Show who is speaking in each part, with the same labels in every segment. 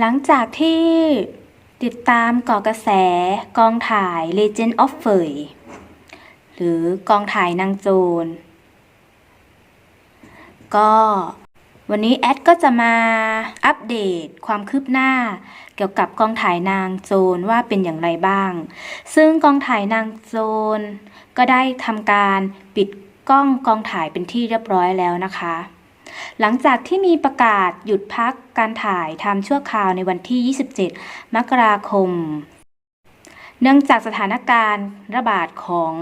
Speaker 1: หลังจากที่ติดตามก่อกระแสกองถ่าย Legend of f e y หรือกองถ่ายนางโจร ก็วันนี้แอดก็จะมาอัปเดตความคืบหน้า เกี่ยวกับกองถ่ายนางโจรว่าเป็นอย่างไรบ้าง ซึ่งกองถ่ายนางโจรก็ได้ทำการปิดกล้องกองถ่ายเป็นที่เรียบร้อยแล้วนะคะ หลังจากที่มีประกาศหยุดพักการถ่ายทำชั่วคราวในวันที่ 27 มกราคม เนื่องจากสถานการณ์ระบาดของ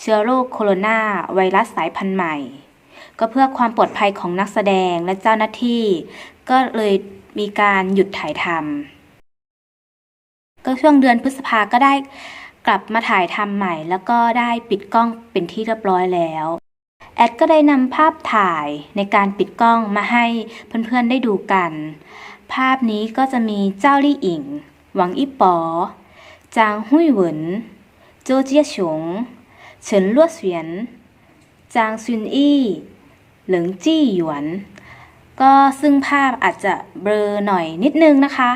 Speaker 1: เชื้อโรคโคโรนาไวรัสสายพันธุ์ใหม่ ก็เพื่อความปลอดภัยของนักแสดงและเจ้าหน้าที่ ก็เลยมีการหยุดถ่ายทำก็ช่วงเดือนพฤษภาก็ได้กลับมาถ่ายทำใหม่ แล้วก็ได้ปิดกล้องเป็นที่เรียบร้อยแล้ว แอดก็ได้นำภาพถ่ายในการปิดกล้องมาให้เพื่อนๆได้ดูกัน ภาพนี้ก็จะมีเจ้าลี่อิง หวังอี้ป๋อ จางหุยเหวิน โจเจียฉง เฉินลวดเสวียน จางซุนอี้ เหลิงจี้หยวน ก็ซึ่งภาพอาจจะเบลอหน่อยนิดนึงนะคะ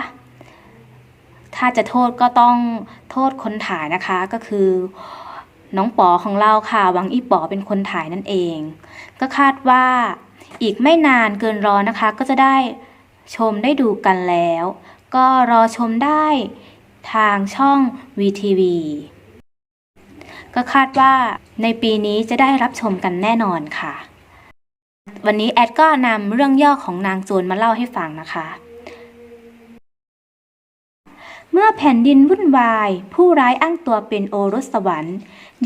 Speaker 1: ถ้าจะโทษก็ต้องโทษคนถ่ายนะคะก็คือ น้องป๋อของเราค่ะหวังอีป๋อเป็นคนถ่ายนั่นเอง ก็คาดว่าอีกไม่นานเกินรอนะคะ ก็จะได้ชมได้ดูกันแล้ว ก็รอชมได้ทางช่อง VTV ก็คาดว่าในปีนี้จะได้รับชมกันแน่นอนค่ะ วันนี้แอดก็นำเรื่องย่อของนางโจรมาเล่าให้ฟังนะคะ เมื่อแผ่นดินวุ่นวาย ผู้ร้ายอ้างตัวเป็นโอรสสวรรค์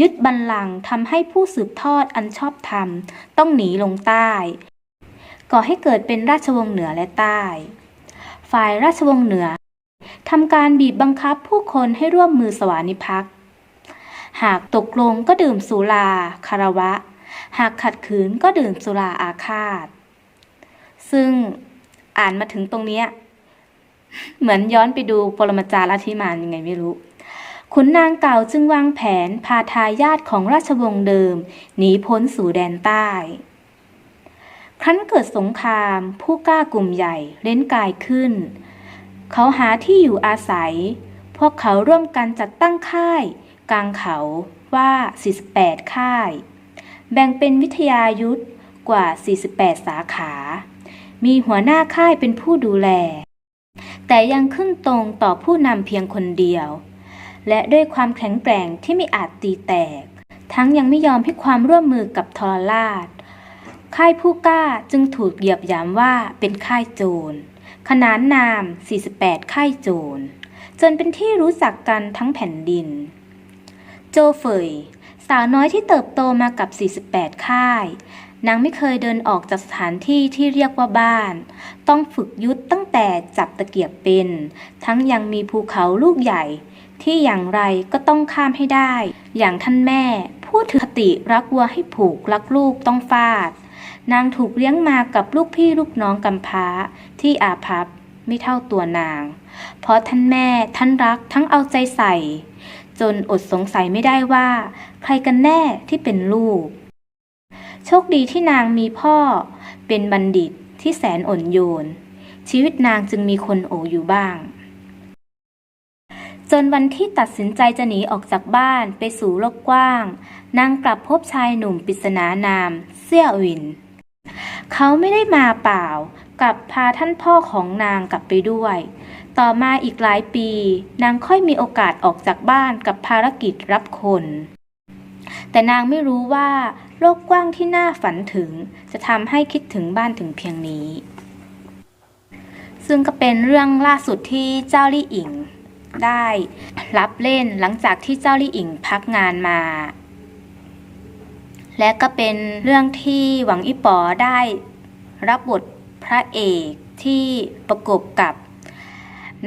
Speaker 1: ยึดบัลลังก์ทำให้ผู้สืบทอดอันชอบธรรม ต้องหนีลงใต้ ก่อให้เกิดเป็นราชวงศ์เหนือและใต้ ฝ่ายราชวงศ์เหนือทำการบีบบังคับผู้คนให้ร่วมมือสวานิภักดิ์หากตกลงก็ดื่มสุราคารวะ หากขัดขืนก็ดื่มสุราอาฆาต ซึ่งอ่านมาถึงตรงนี้ เหมือนย้อนไปดูปรมาจารย์ลัทธิมานยังไงไม่รู้ขุนนางเก่าจึงวางแผนพาทายาทของราชวงศ์เดิมหนีพ้นสู่แดนใต้ ครั้นเกิดสงคราม ผู้กล้ากลุ่มใหญ่เล่นกายขึ้น เขาหาที่อยู่อาศัย พวกเขาร่วมกันจัดตั้งค่าย กลางเขาว่า 48 ค่าย แบ่งเป็นวิทยายุทธกว่า 48 สาขา มีหัวหน้าค่ายเป็นผู้ดูแล แต่ยังขึ้นตรงต่อผู้นำเพียงคนเดียว และด้วยความแข็งแกร่งที่ไม่อาจตีแตก ทั้งยังไม่ยอมให้ความร่วมมือกับทรราชค่ายผู้กล้าจึงถูกเหยียบยามว่าเป็นค่ายโจร ขนานนาม 48 ค่ายโจร จนเป็นที่รู้จักกันทั้งแผ่นดิน โจเฟย สาวน้อยที่เติบโตมากับ 48 ค่าย นางไม่เคยเดินออกจากสถานที่ที่เรียกว่าบ้าน ต้องฝึกยุทธตั้ง แต่จับตะเกียบเป็น ทั้งยังมีภูเขาลูกใหญ่ ที่อย่างไรก็ต้องข้ามให้ได้ อย่างท่านแม่พูดถึงคติรักวัวให้ผูกรักลูกต้องฟาด นางถูกเลี้ยงมากับลูกพี่ลูกน้องกำพร้าที่อาภัพไม่เท่าตัวนาง เพราะท่านแม่ท่านรักทั้งเอาใจใส่ จนอดสงสัยไม่ได้ว่า ใครกันแน่ที่เป็นลูก โชคดีที่นางมีพ่อ เป็นบัณฑิตที่แสนอ่อนโยน ชีวิตนางจึงมีคนโออยู่บ้าง จนวันที่ตัดสินใจจะหนีออกจากบ้านไปสู่โลกกว้าง นางกลับพบชายหนุ่มปริศนานามเสี่ยวิน เขาไม่ได้มาเปล่า กลับพาท่านพ่อของนางกลับไปด้วย ต่อมาอีกหลายปี นางค่อยมีโอกาสออกจากบ้านกับภารกิจรับคนแต่นางไม่รู้ว่าโลกกว้างที่น่าฝันถึง จะทำให้คิดถึงบ้านถึงเพียงนี้ ซึ่งก็เป็นเรื่องล่าสุดที่เจ้าลี่อิงได้รับเล่นหลังจากที่เจ้าลี่อิงพักงานมา และก็เป็นเรื่องที่หวังอีป๋อได้รับบทพระเอกที่ประกบกับ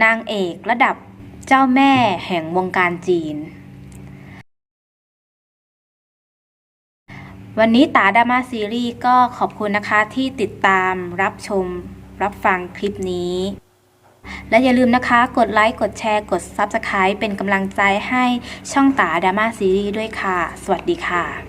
Speaker 1: นางเอกระดับเจ้าแม่แห่งวงการจีน วันนี้ตาดามาซีรีส์ก็ขอบคุณนะคะที่ติดตามรับชม รับฟังคลิปนี้ และอย่าลืมนะคะ กดไลค์ กดแชร์ กด Subscribe เป็นกำลังใจให้ช่องตาดราม่าซีรีส์ด้วยค่ะ สวัสดีค่ะ